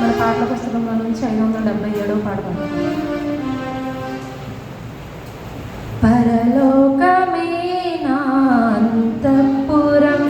మన పాటల పుస్తకంలో నుంచి ఐదు వందల డెబ్బై ఏడవ పాట పరలోకమే నా అంతఃపురం